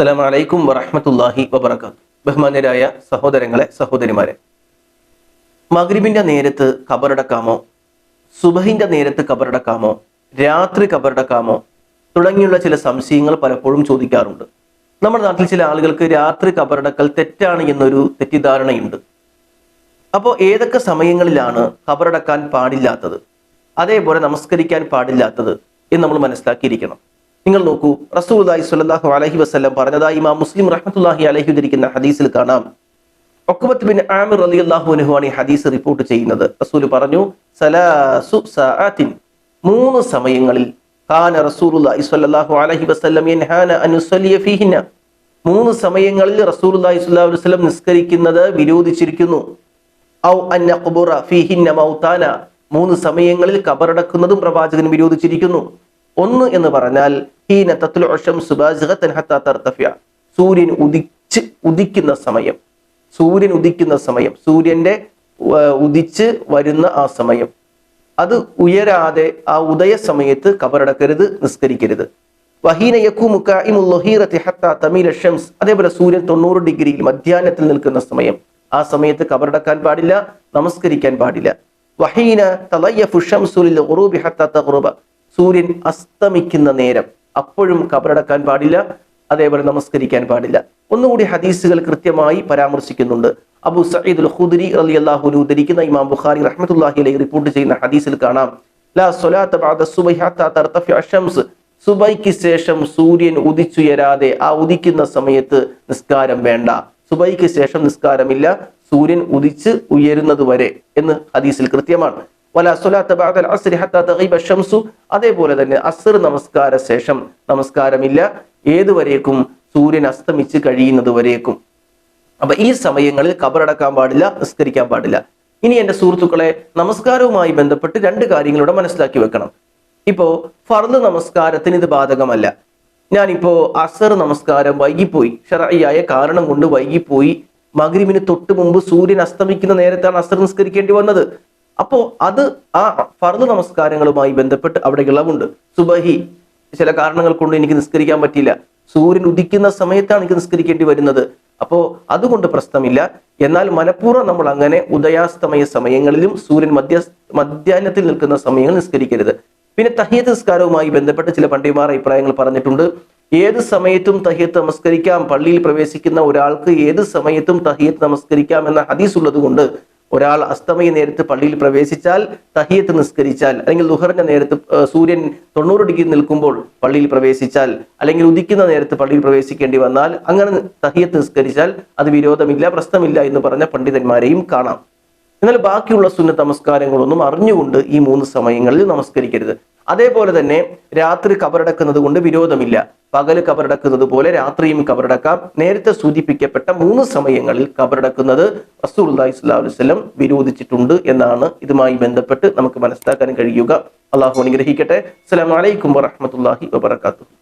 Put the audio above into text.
അസ്സലാമു വറഹമത്തല്ലാഹി വബറകാത്ത് ബഹുമാന്യരായ സഹോദരങ്ങളെ സഹോദരിമാരെ മഗ്രിബിന്റെ നേരത്ത് കബറടക്കാമോ സുബഹിന്റെ നേരത്ത് കബറടക്കാമോ രാത്രി കബറടക്കാമോ തുടങ്ങിയുള്ള ചില സംശയങ്ങൾ പലപ്പോഴും ചോദിക്കാറുണ്ട്. നമ്മുടെ നാട്ടിൽ ചില ആളുകൾക്ക് രാത്രി കബറടക്കൽ തെറ്റാണ് എന്നൊരു തെറ്റിദ്ധാരണയുണ്ട്. അപ്പോൾ ഏതൊക്കെ സമയങ്ങളിലാണ് കബറടക്കാൻ പാടില്ലാത്തത്? അതേപോലെ നമസ്കരിക്കാൻ പാടില്ലാത്തത് എന്ന് നമ്മൾ മനസ്സിലാക്കിയിരിക്കണം. നിങ്ങൾ നോക്കൂ റസൂലുള്ളാഹി സുല്ലാഹു അലഹി വസ്ലം പറഞ്ഞതായി ഇമാം മുസ്ലിം റഹ്മത്തുല്ലാഹി അലഹി ഉദ്ധരിക്കുന്ന ഹദീസിൽ കാണാം. ഒക്കുബത്ത് ബിൻ ആമിർ അലി ആണ് ഈ ഹദീസ് റിപ്പോർട്ട് ചെയ്യുന്നത്. റസൂൽ പറഞ്ഞു സലാസു സആത്തിൻ മൂന്ന് സമയങ്ങളിൽ ഖാന റസൂലുള്ളാഹി സ്വല്ലല്ലാഹു അലൈഹി വസല്ലം യൻഹാന അൻ യുസല്ലിയ ഫീഹിന്ന. മൂന്ന് സമയങ്ങളിൽ റസൂലുള്ളാഹി സ്വല്ലല്ലാഹു അലൈഹി വസല്ലം നിസ്കരിക്കുന്നത് വിരോധിച്ചിരിക്കുന്നു. ഔ അൻ യഖ്ബുറ ഫീഹിന്ന മൗതാന മൂന്ന് സമയങ്ങളിൽ കബറടക്കുന്നതും പ്രവാചകൻ വിരോധിച്ചിരിക്കുന്നു. ഒന്ന് എന്ന് പറഞ്ഞാൽ ഹീന തർതഫിയ സൂര്യൻ ഉദിച്ച് ഉദിക്കുന്ന സമയം. സൂര്യൻ ഉദിക്കുന്ന സമയം. സൂര്യന്റെ ഉദിച്ച് വരുന്ന ആ സമയം. അത് ഉയരാതെ ആ ഉദയ സമയത്ത് കബറടക്കരുത് നിസ്കരിക്കരുത്. ഷംസ്. അതേപോലെ സൂര്യൻ തൊണ്ണൂറ് ഡിഗ്രിയിൽ മധ്യാഹ്നത്തിൽ നിൽക്കുന്ന സമയം. ആ സമയത്ത് കബറടക്കാൻ പാടില്ല നമസ്കരിക്കാൻ പാടില്ല. വഹീന തലയ്യ ഷംസു ലിൽ ഖുറൂബി ഹത്താ തഗ്റുബ. സൂര്യൻ അസ്തമിക്കുന്ന നേരം. അപ്പോഴും കബറടക്കാൻ പാടില്ല അതേപോലെ നമസ്കരിക്കാൻ പാടില്ല. ഒന്നുകൂടി ഹദീസുകൾ കൃത്യമായി പരാമർശിക്കുന്നുണ്ട്. അബു സഈദുൽ ഖുദരി റളിയല്ലാഹു അൻഹു ഉദ്ധരിക്കുന്ന ഇമാം ബുഖാരി റഹ്മത്തുള്ളാഹി അലൈഹി റിപ്പോർട്ട് ചെയ്യുന്ന ഹദീസിൽ കാണാം. ലാ സ്വലാത്ത തർതഫി അഷംസ്. സുബൈക്ക് ശേഷം സൂര്യൻ ഉദിച്ചുയരാതെ ആ ഉദിക്കുന്ന സമയത്ത് നിസ്കാരം വേണ്ട. സുബൈക്ക് ശേഷം നിസ്കാരമില്ല സൂര്യൻ ഉദിച്ച് ഉയരുന്നത് വരെ എന്ന് ഹദീസിൽ കൃത്യമാണ്. അതേപോലെ തന്നെ അസർ നമസ്കാര ശേഷം നമസ്കാരമില്ല. ഏതുവരേക്കും സൂര്യൻ അസ്തമിച്ച് കഴിയുന്നത് വരേക്കും അപ്പൊ ഈ സമയങ്ങളിൽ കബറടക്കാൻ പാടില്ല നിസ്കരിക്കാൻ പാടില്ല. ഇനി എന്റെ സുഹൃത്തുക്കളെ നമസ്കാരവുമായി ബന്ധപ്പെട്ട് രണ്ട് കാര്യങ്ങളൂടെ മനസ്സിലാക്കി വെക്കണം. ഇപ്പോ ഫർദ് നമസ്കാരത്തിന് ഇത് ബാധകമല്ല. ഞാനിപ്പോ അസർ നമസ്കാരം വൈകിപ്പോയി. ഷറായിയായ കാരണം കൊണ്ട് വൈകിപ്പോയി. മഗ്രിബിന് തൊട്ട് മുമ്പ് സൂര്യൻ അസ്തമിക്കുന്ന നേരത്താണ് അസർ നിസ്കരിക്കേണ്ടി വന്നത്. അപ്പോ അത് ആ ഫർദ് നമസ്കാരങ്ങളുമായി ബന്ധപ്പെട്ട് അവിടെ ഇളവുണ്ട്. സുബഹി ചില കാരണങ്ങൾ കൊണ്ട് എനിക്ക് നിസ്കരിക്കാൻ പറ്റിയില്ല. സൂര്യൻ ഉദിക്കുന്ന സമയത്താണ് എനിക്ക് നിസ്കരിക്കേണ്ടി വരുന്നത്. അപ്പോ അതുകൊണ്ട് പ്രശ്നമില്ല. എന്നാൽ മനഃപൂർവം നമ്മൾ അങ്ങനെ ഉദയാസ്തമയ സമയങ്ങളിലും സൂര്യൻ മധ്യ മധ്യാഹ്നത്തിൽ നിൽക്കുന്ന സമയങ്ങൾ നിസ്കരിക്കരുത്. പിന്നെ തഹിയത്ത് നിസ്കാരവുമായി ബന്ധപ്പെട്ട് ചില പണ്ഡിമാർ അഭിപ്രായങ്ങൾ പറഞ്ഞിട്ടുണ്ട്. ഏത് സമയത്തും തഹ്യത്ത് നമസ്കരിക്കാം. പള്ളിയിൽ പ്രവേശിക്കുന്ന ഒരാൾക്ക് ഏത് സമയത്തും തഹ്യത്ത് നമസ്കരിക്കാം എന്ന ഹദീസ് ഉള്ളത് കൊണ്ട് ഒരാൾ അസ്തമയ നേരത്ത് പള്ളിയിൽ പ്രവേശിച്ചാൽ തഹിയത്ത് നിസ്കരിച്ചാൽ അല്ലെങ്കിൽ ദുഹറിന്റെ നേരത്ത് സൂര്യൻ തൊണ്ണൂറ് ഡിഗ്രി നിൽക്കുമ്പോൾ പള്ളിയിൽ പ്രവേശിച്ചാൽ അല്ലെങ്കിൽ ഉദിക്കുന്ന നേരത്ത് പള്ളിയിൽ പ്രവേശിക്കേണ്ടി വന്നാൽ അങ്ങനെ തഹിയത്ത് നിസ്കരിച്ചാൽ അത് വിരോധമില്ല പ്രശ്നമില്ല എന്ന് പറഞ്ഞ പണ്ഡിതന്മാരെയും കാണാം. എന്നാൽ ബാക്കിയുള്ള സുന്നത്ത് നമസ്കാരങ്ങളൊന്നും അറിഞ്ഞുകൊണ്ട് ഈ മൂന്ന് സമയങ്ങളിൽ നമസ്കരിക്കരുത്. അതേപോലെ തന്നെ രാത്രി കബറടക്കുന്നത് കൊണ്ട് വിരോധമില്ല. പകൽ കബറടക്കുന്നത് പോലെ രാത്രിയും കബറടക്കാം. നേരത്തെ സൂചിപ്പിക്കപ്പെട്ട മൂന്ന് സമയങ്ങളിൽ കബറടക്കുന്നത് അലൈഹി വസല്ലം വിരോധിച്ചിട്ടുണ്ട് എന്നാണ് ഇതുമായി ബന്ധപ്പെട്ട് നമുക്ക് മനസ്സിലാക്കാൻ കഴിയുക. അള്ളാഹു അനുഗ്രഹിക്കട്ടെ. അസ്സലാമു അലൈക്കും വറഹ്മത്തുള്ളാഹി വബറകാതുഹു.